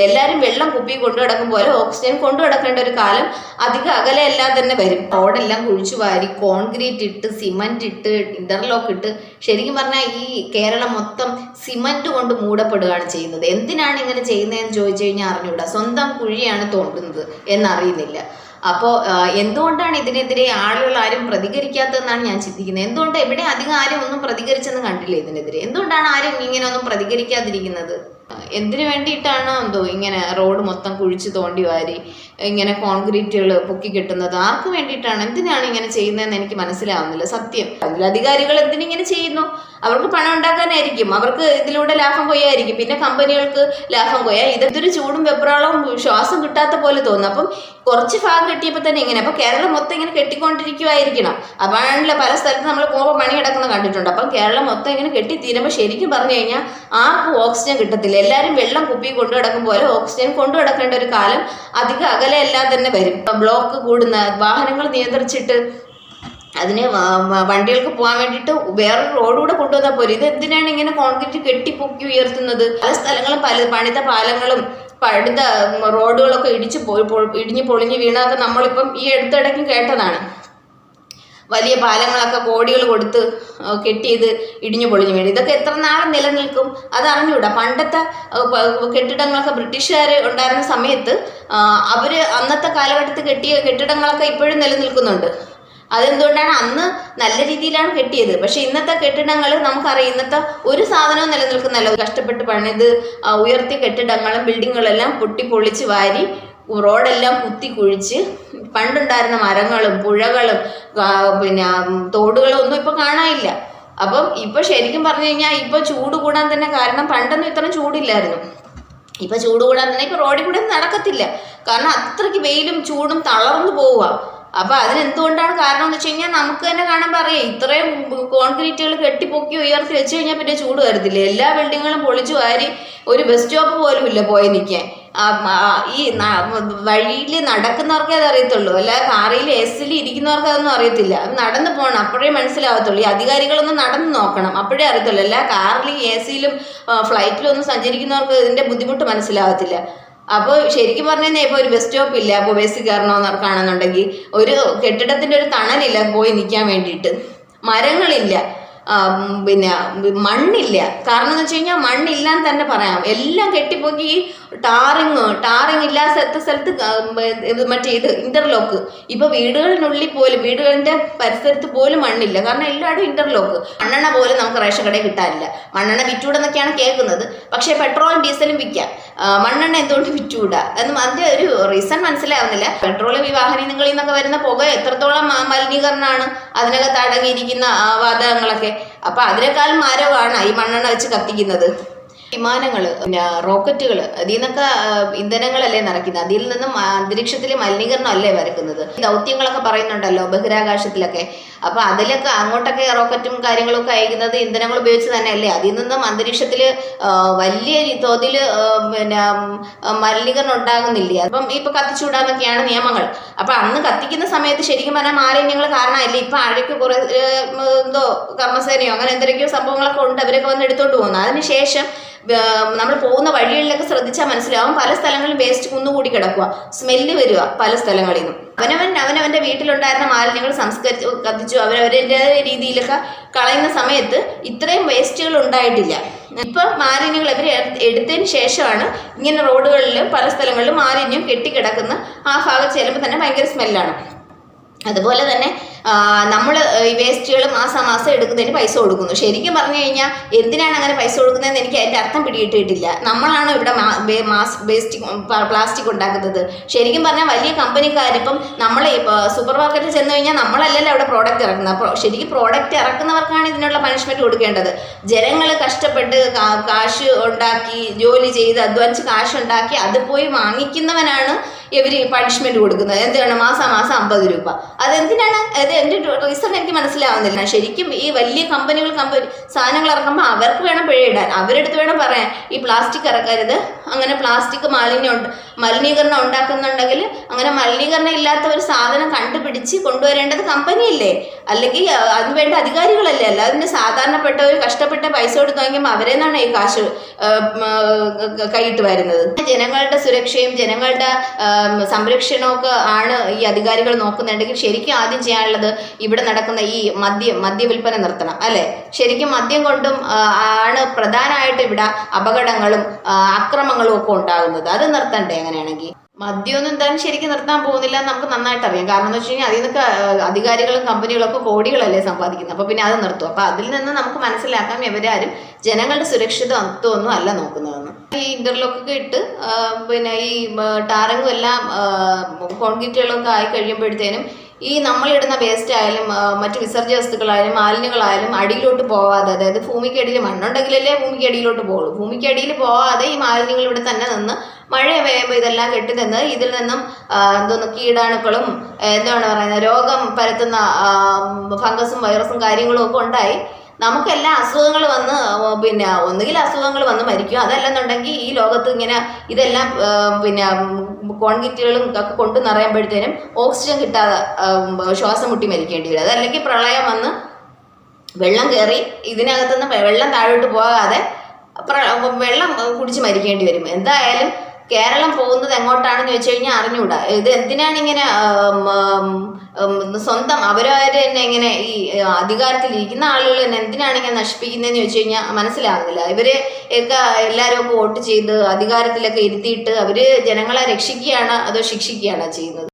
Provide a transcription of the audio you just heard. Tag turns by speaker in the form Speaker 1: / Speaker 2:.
Speaker 1: എല്ലാവരും വെള്ളം കുപ്പി കൊണ്ടു കിടക്കും പോലെ ഓക്സിജൻ കൊണ്ടു കിടക്കേണ്ട ഒരു കാലം അധികം അകലെല്ലാം തന്നെ വരും. റോഡെല്ലാം കുഴിച്ചു വാരി കോൺക്രീറ്റ് ഇട്ട് സിമന്റ് ഇട്ട് ഇന്റർലോക്ക് ഇട്ട് ശരിക്കും പറഞ്ഞാൽ ഈ കേരളം മൊത്തം സിമന്റ് കൊണ്ട് മൂടപ്പെടുകയാണ് ചെയ്യുന്നത്. എന്തിനാണ് ഇങ്ങനെ ചെയ്യുന്നതെന്ന് ചോദിച്ചു കഴിഞ്ഞാൽ അറിഞ്ഞൂടാ. സ്വന്തം കുഴിയാണ് തോണ്ടുന്നത് എന്നറിയുന്നില്ല. അപ്പോൾ എന്തുകൊണ്ടാണ് ഇതിനെതിരെ ആളുകൾ ആരും പ്രതികരിക്കാത്തതെന്നാണ് ഞാൻ ചിന്തിക്കുന്നത്. എന്തുകൊണ്ട് എവിടെ അധികം ആരും ഒന്നും പ്രതികരിച്ചെന്ന് കണ്ടില്ല ഇതിനെതിരെ. എന്തുകൊണ്ടാണ് ആരും ഇങ്ങനെ ഒന്നും പ്രതികരിക്കാതിരിക്കുന്നത്? എന്തിനു വേണ്ടിയിട്ടാണോ എന്തോ ഇങ്ങനെ റോഡ് മൊത്തം കുഴിച്ച് തോണ്ടി വാരി ഇങ്ങനെ കോൺക്രീറ്റുകൾ പൊക്കി കെട്ടുന്നത്? ആർക്ക് വേണ്ടിയിട്ടാണ്? എന്തിനാണ് ഇങ്ങനെ ചെയ്യുന്നതെന്ന് എനിക്ക് മനസ്സിലാവുന്നില്ല സത്യം. അതിൽ അധികാരികൾ എന്തിനിങ്ങനെ ചെയ്യുന്നു? അവർക്ക് പണം ഉണ്ടാക്കാനായിരിക്കും. അവർക്ക് ഇതിലൂടെ ലാഭം കൊയ്യായിരിക്കും. പിന്നെ കമ്പനികൾക്ക് ലാഭം കൊയ്യാ. ഇതൊരു ചൂടും വെപ്രാളവും ശ്വാസം കിട്ടാത്ത പോലെ തോന്നും. അപ്പം കുറച്ച് ഭാഗം കെട്ടിയപ്പോൾ തന്നെ ഇങ്ങനെ. അപ്പോൾ കേരളം മൊത്തം ഇങ്ങനെ കെട്ടിക്കൊണ്ടിരിക്കുമായിരിക്കണം അപ്പോഴാണല്ലോ പല സ്ഥലത്ത് നമ്മൾ പോകുമ്പോൾ പണി കിടക്കുന്ന കണ്ടിട്ടുണ്ട്. അപ്പം കേരളം മൊത്തം ഇങ്ങനെ കെട്ടി തീരുമ്പോൾ ശരിക്കും പറഞ്ഞു കഴിഞ്ഞാൽ ആർക്കും ഓക്സിജൻ കിട്ടത്തില്ല. എല്ലാവരും വെള്ളം കുപ്പി കൊണ്ടു കിടക്കും പോലെ ഓക്സിജൻ കൊണ്ടു കിടക്കേണ്ട ഒരു കാലം അധികം അകലെയെല്ലാം തന്നെ വരും. ബ്ലോക്ക് കൂടുന്ന വാഹനങ്ങൾ നിയന്ത്രിച്ചിട്ട് അതിന് വണ്ടികൾക്ക് പോകാൻ വേണ്ടിയിട്ട് വേറെ റോഡ് കൂടെ കൊണ്ടുവന്നാൽ പോലും ഇത് എന്തിനാണ് ഇങ്ങനെ കോൺക്രീറ്റ് കെട്ടിപ്പൊക്കി ഉയർത്തുന്നത്? പല സ്ഥലങ്ങളും പല പണിത പാലങ്ങളും പഴുത റോഡുകളൊക്കെ ഇടിച്ച് ഇടിഞ്ഞ് പൊളിഞ്ഞ് വീണതൊക്കെ നമ്മളിപ്പം ഈ അടുത്തിടയ്ക്കും കേട്ടതാണ്. വലിയ പാലങ്ങളൊക്കെ കോടികൾ കൊടുത്ത് കെട്ടിയത് ഇടിഞ്ഞു പൊളിഞ്ഞു വീണ്. ഇതൊക്കെ എത്ര നാൾ നിലനിൽക്കും? അത് അറിഞ്ഞുകൂടാ പണ്ടത്തെ കെട്ടിടങ്ങളൊക്കെ ബ്രിട്ടീഷുകാർ ഉണ്ടായിരുന്ന സമയത്ത് അവർ അന്നത്തെ കാലഘട്ടത്തിൽ കെട്ടിയ കെട്ടിടങ്ങളൊക്കെ ഇപ്പോഴും നിലനിൽക്കുന്നുണ്ട്. അതെന്തുകൊണ്ടാണ് അന്ന് നല്ല രീതിയിലാണ് കെട്ടിയത്? പക്ഷെ ഇന്നത്തെ കെട്ടിടങ്ങൾ നമുക്കറിയാം ഇന്നത്തെ ഒരു സാധനവും നിലനിൽക്കുന്നല്ല. കഷ്ടപ്പെട്ട് പണിത് ഉയർത്തിയ കെട്ടിടങ്ങളും ബിൽഡിങ്ങുകളെല്ലാം പൊട്ടി പൊളിച്ച് വാരി റോഡെല്ലാം കുത്തി കുഴിച്ച് പണ്ടുണ്ടായിരുന്ന മരങ്ങളും പുഴകളും പിന്നെ തോടുകളും ഒന്നും ഇപ്പൊ കാണാനില്ല. അപ്പം ഇപ്പൊ ശരിക്കും പറഞ്ഞു കഴിഞ്ഞാൽ ഇപ്പൊ ചൂട് കൂടാൻ തന്നെ കാരണം പണ്ടൊന്നും ഇത്ര ചൂടില്ലായിരുന്നു. ഇപ്പൊ ചൂട് കൂടാൻ തന്നെ ഇപ്പൊ റോഡിൽ കൂടെ നടക്കത്തില്ല. കാരണം അത്രയ്ക്ക് വെയിലും ചൂടും തളർന്നു പോവുക. അപ്പൊ അതിനെന്തുകൊണ്ടാണ് കാരണം എന്ന് വെച്ച് കഴിഞ്ഞാൽ നമുക്ക് തന്നെ കാണാൻ പറയാം. ഇത്രയും കോൺക്രീറ്റുകൾ കെട്ടിപ്പൊക്കി ഉയർത്തി വെച്ച് കഴിഞ്ഞാൽ പിന്നെ ചൂട് വരത്തില്ല. എല്ലാ ബിൽഡിങ്ങുകളും പൊളിച്ചു വാരി ഒരു ബസ് സ്റ്റോപ്പ് പോലും ഇല്ല പോയി നിൽക്കാൻ. ഈ വഴിയിൽ നടക്കുന്നവർക്കേ അറിയത്തുള്ളൂ. അല്ല കാറിൽ എസിൽ ഇരിക്കുന്നവർക്ക് അതൊന്നും അറിയത്തില്ല. നടന്നു പോകണം. അപ്പോഴേ മനസ്സിലാവത്തുള്ളൂ. ഈ അധികാരികളൊന്നും നടന്നു നോക്കണം. അപ്പോഴേ അറിയത്തുള്ളൂ. അല്ല കാറിലും എ സിയിലും ഫ്ലൈറ്റിലും ഒന്നും സഞ്ചരിക്കുന്നവർക്ക് ഇതിന്റെ ബുദ്ധിമുട്ട് മനസ്സിലാവത്തില്ല. അപ്പോൾ ശരിക്കും പറഞ്ഞാൽ ഇപ്പോൾ ഒരു ബസ് സ്റ്റോപ്പ് ഇല്ല. അപ്പോൾ ബസ്സിൽ കയറണമെന്നവർക്കാണെന്നുണ്ടെങ്കിൽ ഒരു കെട്ടിടത്തിന്റെ ഒരു തണലില്ല പോയി നിൽക്കാൻ വേണ്ടിയിട്ട്. മരങ്ങളില്ല. പിന്നെ മണ്ണില്ല. കാരണം എന്ന് വെച്ച് കഴിഞ്ഞാൽ മണ്ണില്ലാന്ന് തന്നെ പറയാം. എല്ലാം കെട്ടിപ്പോക്കി ടാറിങ് ടാറിങ് ഇല്ലാത്ത സ്ഥലത്ത് ഇത് മറ്റേ ഇത് ഇന്റർലോക്ക് ഇപ്പൊ വീടുകളിനുള്ളിൽ പോലും വീടുകളിന്റെ പരിസരത്ത് പോലും മണ്ണില്ല. കാരണം എല്ലായിടും ഇന്റർലോക്ക് മണ്ണെണ്ണ പോലും നമുക്ക് റേഷൻ കടയിൽ കിട്ടാനില്ല. മണ്ണെണ്ണ വിറ്റൂടെന്നൊക്കെയാണ് കേൾക്കുന്നത്. പക്ഷേ പെട്രോളും ഡീസലും വിൽക്കാം. മണ്ണെണ്ണ എന്തുകൊണ്ട് വിറ്റുകൂടാ എന്നും അതിന്റെ ഒരു റീസൺ മനസ്സിലാവുന്നില്ല. പെട്രോൾ ഈ വാഹനങ്ങളിൽ നിന്നൊക്കെ വരുന്ന പുക എത്രത്തോളം മലിനീകരണമാണ് അതിനൊക്കെ തടങ്ങിയിരിക്കുന്ന വാതകങ്ങളൊക്കെ. അപ്പൊ അതിനേക്കാൾ മരവാണ് ഈ മണ്ണെണ്ണ വെച്ച് കത്തിക്കുന്നത്. വിമാനങ്ങൾ പിന്നെ റോക്കറ്റുകൾ അതിൽ നിന്നൊക്കെ ഇന്ധനങ്ങളല്ലേ നിറയ്ക്കുന്നത്. അതിൽ നിന്നും അന്തരീക്ഷത്തിൽ മലിനീകരണം അല്ലേ വരക്കുന്നത് ദൗത്യങ്ങളൊക്കെ പറയുന്നുണ്ടല്ലോ ബഹിരാകാശത്തിലൊക്കെ. അപ്പൊ അതിലൊക്കെ അങ്ങോട്ടൊക്കെ റോക്കറ്റും കാര്യങ്ങളും ഒക്കെ അയക്കുന്നത് ഇന്ധനങ്ങൾ ഉപയോഗിച്ച് തന്നെയല്ലേ? അതിൽ നിന്നും അന്തരീക്ഷത്തിൽ വലിയ തോതിൽ പിന്നെ മലിനീകരണം ഉണ്ടാകുന്നില്ലേ? അപ്പം ഇപ്പൊ കത്തിച്ചുവിടാന്നൊക്കെയാണ് നിയമങ്ങൾ. അപ്പൊ അന്ന് കത്തിക്കുന്ന സമയത്ത് ശരിക്കും പറഞ്ഞാൽ മാലിന്യങ്ങൾ കാരണമല്ലേ ഇപ്പൊ അഴയ്ക്ക് കുറെ എന്തോ കർമ്മസേനയോ അങ്ങനെ എന്തൊക്കെയോ സംഭവങ്ങളൊക്കെ ഉണ്ട്. അവരൊക്കെ വന്ന് എടുത്തോണ്ട് പോകുന്നു. അതിനുശേഷം നമ്മൾ പോകുന്ന വഴികളിലൊക്കെ ശ്രദ്ധിച്ചാൽ മനസ്സിലാവും. പല സ്ഥലങ്ങളിലും വേസ്റ്റ് കുന്നുകൂടി കിടക്കുക സ്മെല്ല് വരിക പല സ്ഥലങ്ങളിൽ നിന്നും. അവനവൻ അവനവന്റെ വീട്ടിലുണ്ടായിരുന്ന മാലിന്യങ്ങൾ സംസ്കരിച്ച് കത്തിച്ചു. അവരവരുടെ രീതിയിലൊക്കെ കളയുന്ന സമയത്ത് ഇത്രയും വേസ്റ്റുകൾ ഉണ്ടായിട്ടില്ല. ഇപ്പം മാലിന്യങ്ങൾ ഇവർ എടുത്തതിന് ശേഷമാണ് ഇങ്ങനെ റോഡുകളിലും പല സ്ഥലങ്ങളിലും മാലിന്യം കെട്ടിക്കിടക്കുന്ന ആ ഭാഗം ചെല്ലുമ്പോൾ തന്നെ ഭയങ്കര സ്മെല്ലാണ് അതുപോലെ തന്നെ നമ്മൾ ഈ വേസ്റ്റുകൾ മാസം മാസം എടുക്കുന്നതിന് പൈസ കൊടുക്കുന്നു. ശരിക്കും പറഞ്ഞു കഴിഞ്ഞാൽ എന്തിനാണ് അങ്ങനെ പൈസ കൊടുക്കുന്നതെന്ന് എനിക്ക് അതിന്റെ അർത്ഥം പിടിയിട്ടിട്ടില്ല നമ്മളാണ് ഇവിടെ മാസ് വേസ്റ്റ് പ്ലാസ്റ്റിക് ഉണ്ടാക്കുന്നത്? ശരിക്കും പറഞ്ഞാൽ വലിയ കമ്പനിക്കാരിപ്പം നമ്മൾ സൂപ്പർ മാർക്കറ്റിൽ ചെന്ന് കഴിഞ്ഞാൽ നമ്മളല്ലല്ലോ അവിടെ പ്രോഡക്റ്റ് ഇറക്കുന്നത്. ശരിക്കും പ്രോഡക്റ്റ് ഇറക്കുന്നവർക്കാണ് ഇതിനുള്ള പണിഷ്മെന്റ് കൊടുക്കേണ്ടത്. ജനങ്ങൾ കഷ്ടപ്പെട്ട് കാശ് ഉണ്ടാക്കി ജോലി ചെയ്ത് അധ്വാനിച്ച് കാശ് ഉണ്ടാക്കി അത് പോയി വാങ്ങിക്കുന്നവനാണ് ഇവർ പണിഷ്മെന്റ് കൊടുക്കുന്നത്? എന്താണ് മാസം മാസം അമ്പത് രൂപ. അതെന്തിനാണ്? അത് എന്റെ റീസൺ എനിക്ക് മനസ്സിലാവുന്നില്ല. ശരിക്കും ഈ വലിയ കമ്പനികൾ കമ്പനി സാധനങ്ങൾ ഇറക്കുമ്പോൾ അവർക്ക് വേണം പിഴയിടാൻ അവരെടുത്ത് വേണം പറയാൻ. ഈ പ്ലാസ്റ്റിക് ഇറക്കരുത്. അങ്ങനെ പ്ലാസ്റ്റിക് മാലിന്യം മലിനീകരണം ഉണ്ടാക്കുന്നുണ്ടെങ്കിൽ അങ്ങനെ മലിനീകരണം ഇല്ലാത്ത ഒരു സാധനം കണ്ടുപിടിച്ച് കൊണ്ടുവരേണ്ടത് കമ്പനിയല്ലേ അല്ലെങ്കിൽ അതിനുവേണ്ട അതിന് വേണ്ട അധികാരികളല്ലേ? അല്ല അതിന് സാധാരണപ്പെട്ട ഒരു കഷ്ടപ്പെട്ട പൈസ കൊടുത്ത് അവരെ നിന്നാണ് ഈ കാശ് കൈയിട്ട് വരുന്നത്. ജനങ്ങളുടെ സുരക്ഷയും ജനങ്ങളുടെ സംരക്ഷണമൊക്കെ ആണ് ഈ അധികാരികൾ നോക്കുന്നുണ്ടെങ്കിൽ ശരിക്കും ആദ്യം ചെയ്യാനുള്ളത് ഇവിടെ നടക്കുന്ന ഈ മദ്യം മദ്യവിൽപ്പന നിർത്തണം അല്ലെ? ശരിക്കും മദ്യം കൊണ്ടും ആണ് പ്രധാനമായിട്ട് ഇവിടെ അപകടങ്ങളും അക്രമങ്ങളും ഒക്കെ ഉണ്ടാകുന്നത്. അത് നിർത്തണ്ടേ അങ്ങനെയാണെങ്കിൽ മദ്യമൊന്നും എന്തായാലും ശരിക്കും നിർത്താൻ പോകുന്നില്ല എന്ന് നമുക്ക് നന്നായിട്ട് അറിയാം. കാരണം എന്ന് വെച്ച് കഴിഞ്ഞാൽ അതിൽ നിന്നൊക്കെ അധികാരികളും കമ്പനികളൊക്കെ കോടികളല്ലേ സമ്പാദിക്കുന്നത്. അപ്പോൾ പിന്നെ അത് നിർത്തും. അപ്പോൾ അതിൽ നിന്ന് നമുക്ക് മനസ്സിലാക്കാം ഇവരാരും ജനങ്ങളുടെ സുരക്ഷിതത്വമൊന്നും അല്ല നോക്കുന്നതെന്ന്. ഈ ഇന്റർലോക്കൊക്കെ ഇട്ട് പിന്നെ ഈ ടാറിങ്ങും എല്ലാം കോൺക്രീറ്റുകളൊക്കെ ആയി കഴിയുമ്പോഴത്തേനും ഈ നമ്മളിടുന്ന വേസ്റ്റ് ആയാലും മറ്റു വിസർജ്യ വസ്തുക്കളായാലും മാലിന്യങ്ങളായാലും അടിയിലോട്ട് പോവാതെ അതായത് ഭൂമിക്കടിയിൽ മണ്ണുണ്ടെങ്കിലല്ലേ ഭൂമിക്കടിയിലോട്ട് പോകുള്ളൂ ഭൂമിക്കടിയിൽ പോവാതെ ഈ മാലിന്യങ്ങൾ ഇവിടെ തന്നെ നിന്ന് മഴ പെയ്യുമ്പോൾ ഇതെല്ലാം കെട്ടി നിന്ന് ഇതിൽ നിന്നും എന്തോന്ന് കീടാണുക്കളും എന്താണ് പറയുന്നത് രോഗം പരത്തുന്ന ഫംഗസും വൈറസും കാര്യങ്ങളും ഒക്കെ ഉണ്ടായി. നമുക്കെല്ലാം അസുഖങ്ങൾ വന്ന് പിന്നെ ഒന്നുകിൽ അസുഖങ്ങൾ വന്ന് മരിക്കും. അതല്ലെന്നുണ്ടെങ്കിൽ ഈ ലോകത്ത് ഇങ്ങനെ ഇതെല്ലാം പിന്നെ കോൺക്രീറ്റുകളും ഒക്കെ കൊണ്ടു നിറയുമ്പോഴത്തേനും ഓക്സിജൻ കിട്ടാതെ ശ്വാസം മുട്ടി മരിക്കേണ്ടി വരും. അതല്ലെങ്കിൽ പ്രളയം വന്ന് വെള്ളം കയറി ഇതിനകത്തുനിന്ന് വെള്ളം താഴോട്ട് പോകാതെ വെള്ളം കുടിച്ച് മരിക്കേണ്ടി വരും. എന്തായാലും കേരളം പോകുന്നത് എങ്ങോട്ടാണെന്ന് ചോദിച്ചു കഴിഞ്ഞാൽ അറിഞ്ഞൂടാ. ഇത് എന്തിനാണ് ഇങ്ങനെ സ്വന്തം അവരവര് തന്നെ ഇങ്ങനെ ഈ അധികാരത്തിൽ ഇരിക്കുന്ന ആളുകൾ തന്നെ എന്തിനാണ് ഇങ്ങനെ നശിപ്പിക്കുന്നതെന്ന് ചോദിച്ചു കഴിഞ്ഞാൽ മനസ്സിലാകുന്നില്ല ഇവർ ഒക്കെ എല്ലാവരും വോട്ട് ചെയ്ത് അധികാരത്തിലൊക്കെ ഇരുത്തിയിട്ട് അവർ ജനങ്ങളെ രക്ഷിക്കുകയാണ് അതോ ശിക്ഷിക്കുകയാണ് ചെയ്യുന്നത്?